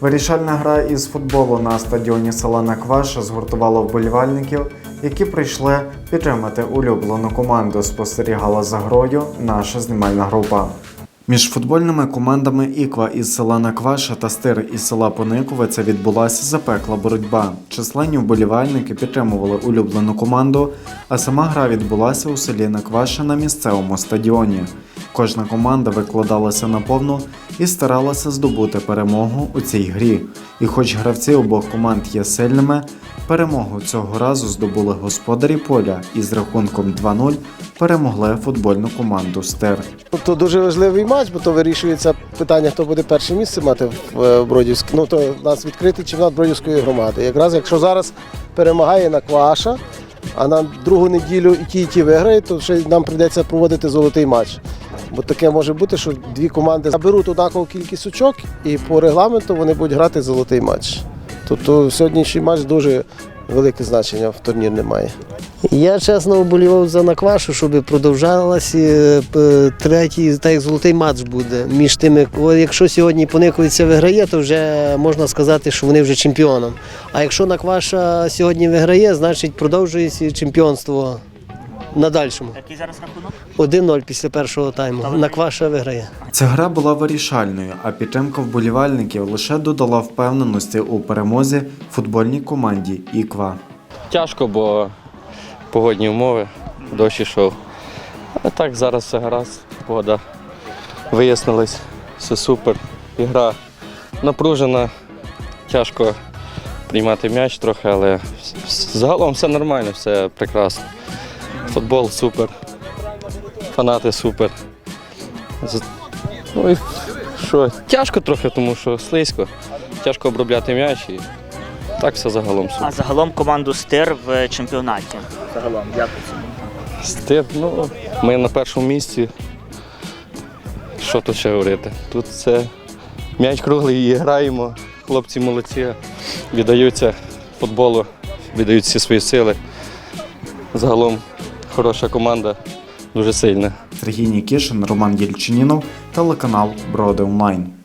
Вирішальна гра із футболу на стадіоні Селена Кваша згуртувала вболівальників, які прийшли підтримати улюблену команду. Спостерігала за грою наша знімальна група. Між футбольними командами Іква із села Накваша та Стир із села Пониковиця відбулася запекла боротьба. Численні вболівальники підтримували улюблену команду, а сама гра відбулася у селі Накваша на місцевому стадіоні. Кожна команда викладалася наповну і старалася здобути перемогу у цій грі. І хоч гравці обох команд є сильними, перемогу цього разу здобули господарі поля і з рахунком 2-0 перемогли футбольну команду Стир. То дуже важливий матч, бо то вирішується питання, хто буде перше місце мати в е, Бродівській. Ну то нас відкритий чемпіонат Бродівської громади. Якраз якщо зараз перемагає Накваша, а на другу неділю і ті, і ті виграють, то ще нам прийдеться проводити золотий матч. Бо таке може бути, що дві команди заберуть однакову кількість очок, і по регламенту вони будуть грати золотий матч. Тобто сьогоднішній матч дуже велике значення в турнір має. Я чесно вболівав за Наквашу, щоб продовжалася е, третій, так як золотий матч буде між тими. Якщо сьогодні Пониковиця виграє, то вже можна сказати, що вони вже чемпіоном. А якщо Накваша сьогодні виграє, значить продовжується чемпіонство на дальшому. Який зараз рахунок? 1-0 після першого тайму. Накваша виграє. Ця гра була вирішальною, а підтримка вболівальників лише додала впевненості у перемозі футбольній команді Іква. Тяжко, бо погодні умови, дощ ішов. А так зараз все гаразд, погода вияснилась, все супер. Ігра напружена, тяжко приймати м'яч трохи, але загалом все нормально, все прекрасно. Футбол супер, фанати супер. Ну і що, тяжко трохи, тому що слизько, тяжко обробляти м'яч і так все загалом супер. А загалом команду Стир в чемпіонаті. Загалом, як? Стир, ну, ми на першому місці. Що тут ще говорити? Тут це м'яч круглий і граємо. Хлопці молодці, віддаються футболу, віддають всі свої сили. Загалом хороша команда, дуже сильна. Сергій Нікішин, Роман Єльчинінов, телеканал Броди Онлайн.